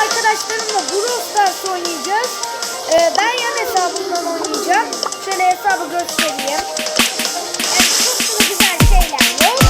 arkadaşlarımla Brawl oynayacağız. Ee, ben yan hesabımdan oynayacağım. Şöyle hesabı göstereyim. Yani çok güzel şeyler yok.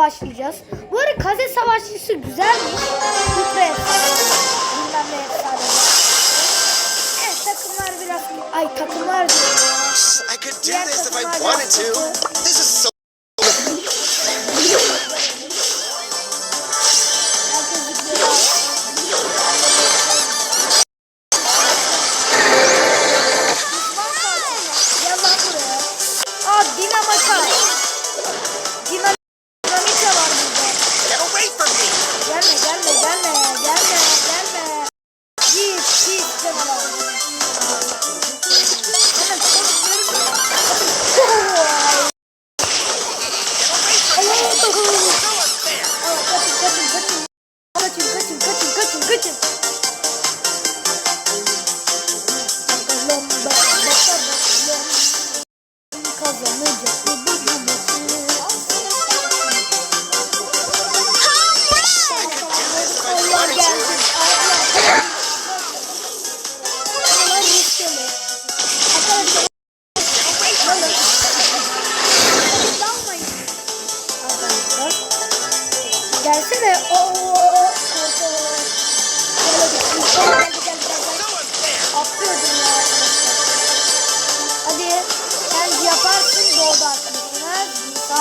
başlayacağız. Bu arada kaze savaşçısı güzel mi? Kutre Bilmem ne efsane. Evet takımlar biraz... Ay takımlar diyor. Diğer takımlar biraz... This is so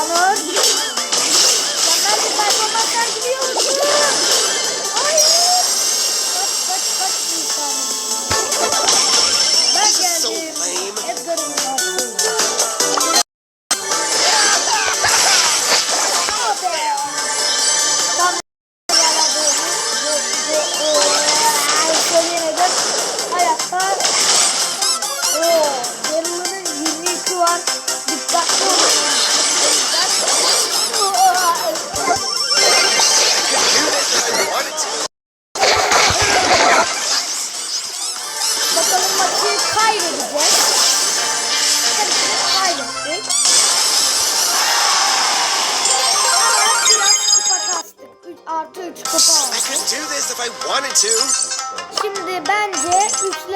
Onur. Mükemmel bir performans sergiliyoruz.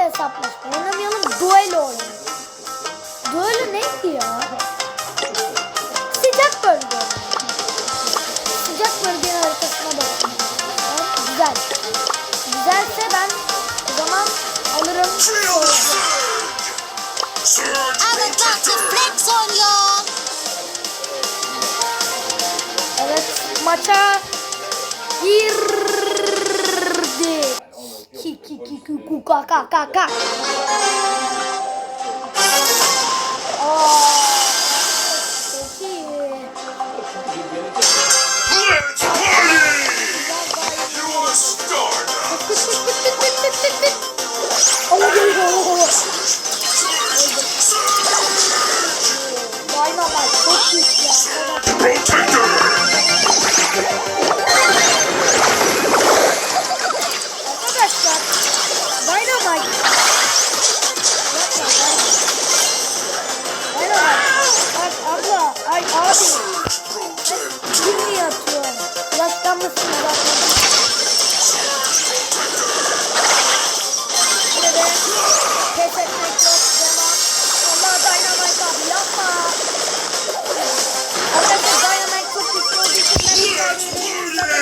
Duelo hesaplaşma oynamayalım. Duelo oynayalım. Duelo neydi ya? Sıcak bölge. Sıcak bölgenin haritasına bakın. Güzel. Güzelse ben o zaman alırım. Evet maça gir kiki kuka kaka kaka. Rotate!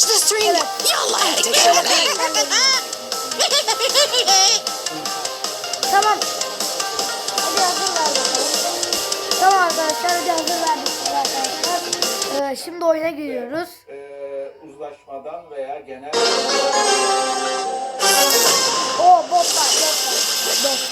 Touch the string. Evet. Yallah. tamam. Hadi hazır ver. Tamam arkadaşlar hadi hazır verdik arkadaşlar. Ee, şimdi oyuna giriyoruz. Ee, uzlaşmadan veya genel... Oo botlar botlar. Botlar.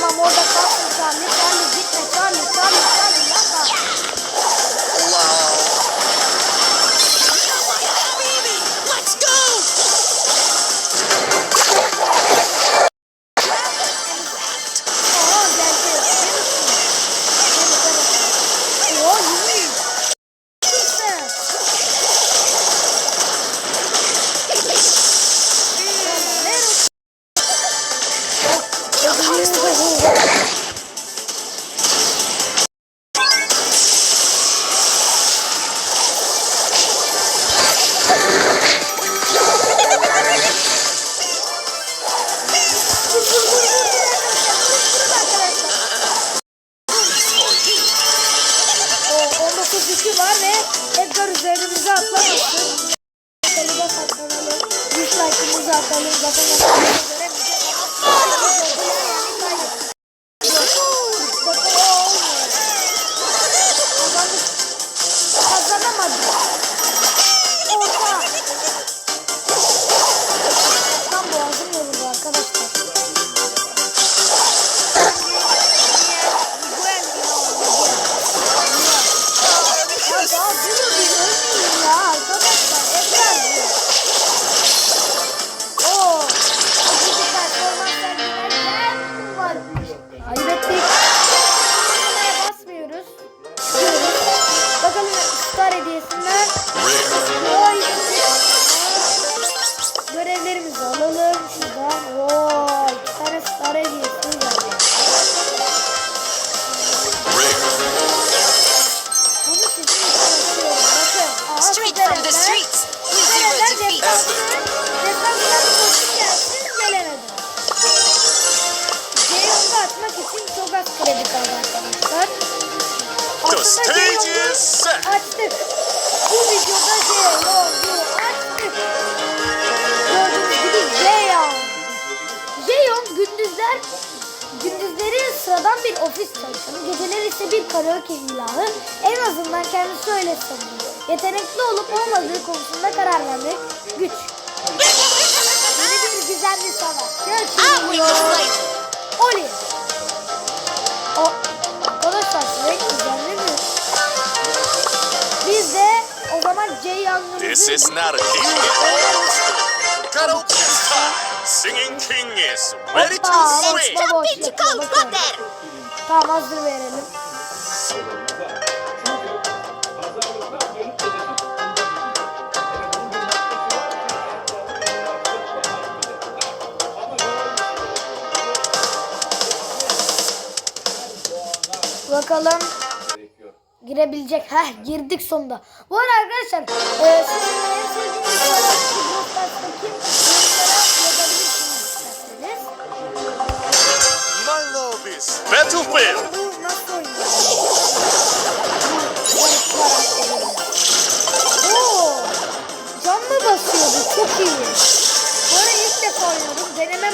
Tamam orada kalsın Kamil. Sen de gitme Kamil. Straight from the streets. We zero defeats. Defanslar koşup gelsin gelemedi. Ceyhun'u atmak için çok az kredi kaldı arkadaşlar. Aslında Ceyhun'u açtık. Bu videoda Ceyhun'u açtık. Gördüğünüz gibi Ceyhun. Ceyhun gündüzler Gündüzleri sıradan bir ofis çalışanı, geceleri ise bir karaoke ilahı. En azından kendisi öyle sanıyor. Yetenekli olup olmadığı konusunda karar vermek. Güç. Yeni bir gizemli savaş. Açılıyor. Oli. O, arkadaşlar sürekli gizemli mi? Biz de o zaman C yangını... This is not a king. Karaoke time. Singing king is ready to swing. Let's jump into cold water. Tamam hazır verelim. Bakalım girebilecek. Heh girdik sonunda. Bu arada arkadaşlar e. My love is Battlefield. Nasıl oynuyor? Canlı basıyordu. Çok iyi. Bu arada ilk defa oynadım. Deneme